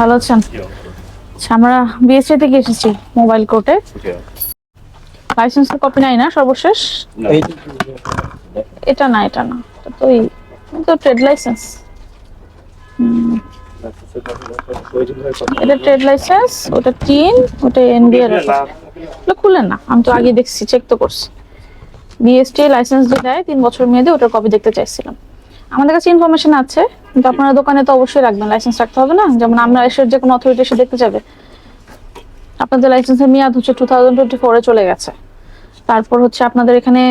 ভালো আছেন? আচ্ছা আমরা বিএসসি থেকে এসেছি মোবাইল কোর্টে লাইসেন্সের কপি নাই না সর্বশেষ? এটা না এটা না। এটা তো এই তো ট্রেড লাইসেন্স এটা ট্রেড লাইসেন্স ওটা টিন ওটা এনবিআর ওটা খুলেন না। আমি তো আগে দেখছি চেক তো করছি। বিএসটি লাইসেন্স যে দেয় তিন বছর মেয়াদে ওটার কপি দেখতে চাইছিলাম। আমাদের কাছে ইনফরমেশন আছে কিন্তু আপনারা দোকানে তো অবশ্যই রাখবেন লাইসেন্স রাখতে হবে না। যেমন আমরা এসে যে কোনো অথরিটি এসে দেখতে যাবে। আপনাদের লাইসেন্সের মেয়াদ হচ্ছে টু থাউজেন্ড টোয়েন্টি ফোরে চলে গেছে। তারপর হচ্ছে আপনাদের এখানে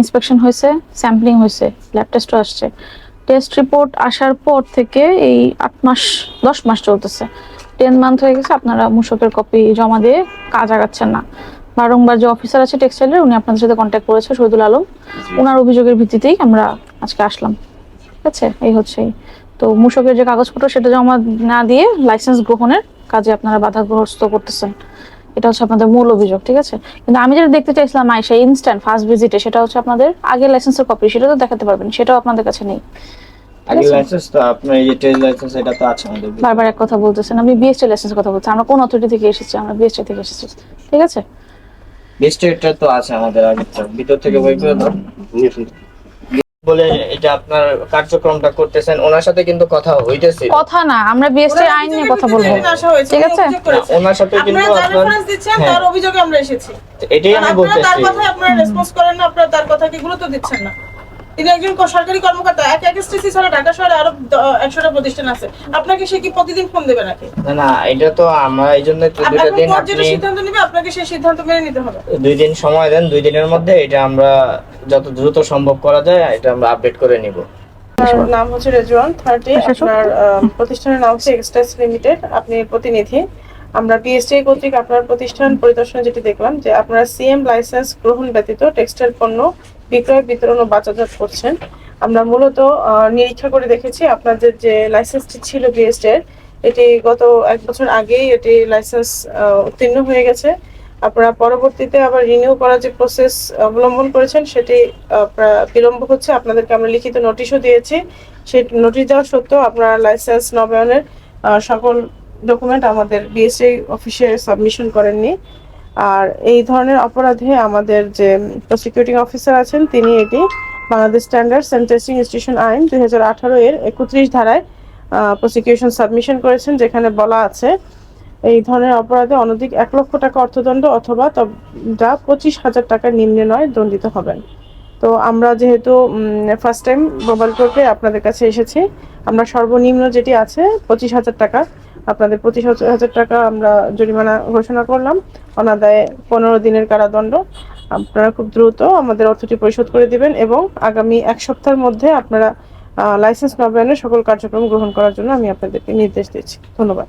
ইন্সপেকশন হয়েছে স্যাম্পলিং হয়েছে ল্যাব টেস্টও আসছে। টেস্ট রিপোর্ট আসার পর থেকে এই আট মাস দশ মাস চলতেছে। টেন মান্থ হয়ে গেছে আপনারা মূসকের কপি জমা দিয়ে কাজ আগাচ্ছেন না। বারংবার যে অফিসার আছে টেক্সটাইলের উনি আপনাদের সাথে কন্ট্যাক্ট করেছে শহীদুল আলম। ওনার অভিযোগের ভিত্তিতেই আমরা আজকে আসলাম। ঠিক আছে? এই হচ্ছে তো মূসকের যে কাগজপত্র সেটা জমা না দিয়ে লাইসেন্স গ্রহণের কাজে আপনারা বাধাগ্রস্ত করতেছেন। এটা হচ্ছে আপনাদের মূল অভিযোগ ঠিক আছে? কিন্তু আমি যেটা দেখতে চাইছিলাম আইসা ইনস্ট্যান্ট ফার্স্ট ভিজিটে সেটা হচ্ছে আপনাদের আগের লাইসেন্সের কপি সেটা তো দেখাতে পারবেন সেটাও আপনাদের কাছে নেই। আগে লাইসেন্স তো আপনার এই ট্রেড লাইসেন্স এটা তো আছে আমাদের বারবার এক কথা বলতেছেন আমি বিএসটি লাইসেন্সের কথা বলছি আমরা কোন অথরিটি থেকে এসেছি? আমরা বিএসটি থেকে এসেছি। ঠিক আছে? বেস্ট এটা তো আছে আমাদের আগে ভিতর থেকে বই করে দাও বলে এটা আপনার কার্যক্রমটা করতেছেন ওনার সাথে কিন্তু কথা হইতেছে। কথা না আমরা বিএসটি আইন নিয়ে কথা বলব। ঠিক আছে? ওনার সাথে কিন্তু আপনারা আপনার দিচ্ছেন হ্যাঁ। তার অভিযোগে আমরা এসেছি। এটাই আমি আপনারা তার বলতেছি। কথায় আপনারা রেসপন্স করেন না আপনারা তার কথাকে গুরুত্ব দিচ্ছেন না। তিনি একজন সরকারি কর্মকর্তা এক এসটিসি ছাড়া ঢাকা শহরে আরও একশোটা প্রতিষ্ঠান আছে। আপনাকে সে কি প্রতিদিন ফোন দেবে নাকি? না না এটা তো আমরা এই জন্য দুইটা দিন আপনি সিদ্ধান্ত নেবে আপনাকে সেই সিদ্ধান্ত মেনে নিতে হবে। দুই দিন সময় দেন দুই দিনের মধ্যে এটা আমরা যত দ্রুত সম্ভব করা যায় এটা আমরা আপডেট করে নিব। আপনার নাম হচ্ছে রেজওয়ান থার্টি। আচ্ছা, আপনার প্রতিষ্ঠানের নাম হচ্ছে এক্সট্রাস লিমিটেড আপনি প্রতিনিধি। আমরা বিএসটি কর্তৃক আপনার প্রতিষ্ঠান পরিদর্শনে যেটি দেখলাম যে আপনারা সিএম লাইসেন্স গ্রহণ ব্যতীত টেক্সটাইল পণ্য বিক্রয় বিতরণ ও বাজারজাত করছেন। আমরা মূলত আহ, নিরীক্ষা করে দেখেছি আপনাদের যে লাইসেন্সটি ছিল বিএসটি এর এটি গত এক বছর আগেই এটি লাইসেন্স উত্তীর্ণ হয়ে গেছে। আপনারা পরবর্তীতে আবার রিনিউ করার যে প্রসেস অবলম্বন করেছেন, সেটি বিলম্ব হচ্ছে। আপনাদেরকে আমরা লিখিত নোটিশও দিয়েছি। সেই নোটিশ দেওয়া সত্ত্বেও আপনারা লাইসেন্স নবায়নের সকল ডকুমেন্ট আমাদের বিএসসি অফিসে সাবমিশন করেননি। আর এই ধরনের অপরাধে আমাদের যে প্রসিকিউটিং অফিসার আছেন, তিনি এটি বাংলাদেশ স্ট্যান্ডার্ড অ্যান্ড ইনস্টিটিউশন আইন দুই হাজার আঠারো এর একত্রিশ ধারায় প্রসিকিউশন সাবমিশন করেছেন, যেখানে বলা আছে এই ধরনের অপরাধে অনধিক এক লক্ষ টাকা অর্থদণ্ড অথবা যা পঁচিশ হাজার টাকা নিম্নে নয়, দণ্ডিত হবেন। তো আমরা যেহেতু ফার্স্ট টাইম মোবাইল কোর্টে আপনাদের কাছে এসেছি, আমরা সর্বনিম্ন যেটি আছে পঁচিশ হাজার টাকা। আপনাদের পঁচিশ হাজার টাকা আমরা জরিমানা ঘোষণা করলাম। অনাদায়ে পনেরো দিনের কারাদণ্ড। আপনারা খুব দ্রুত আমাদের অর্থটি পরিশোধ করে দিবেন এবং আগামী এক সপ্তাহের মধ্যে আপনারা লাইসেন্স নবায়নের সকল কার্যক্রম গ্রহণ করার জন্য আমি আপনাদেরকে নির্দেশ দিচ্ছি। ধন্যবাদ।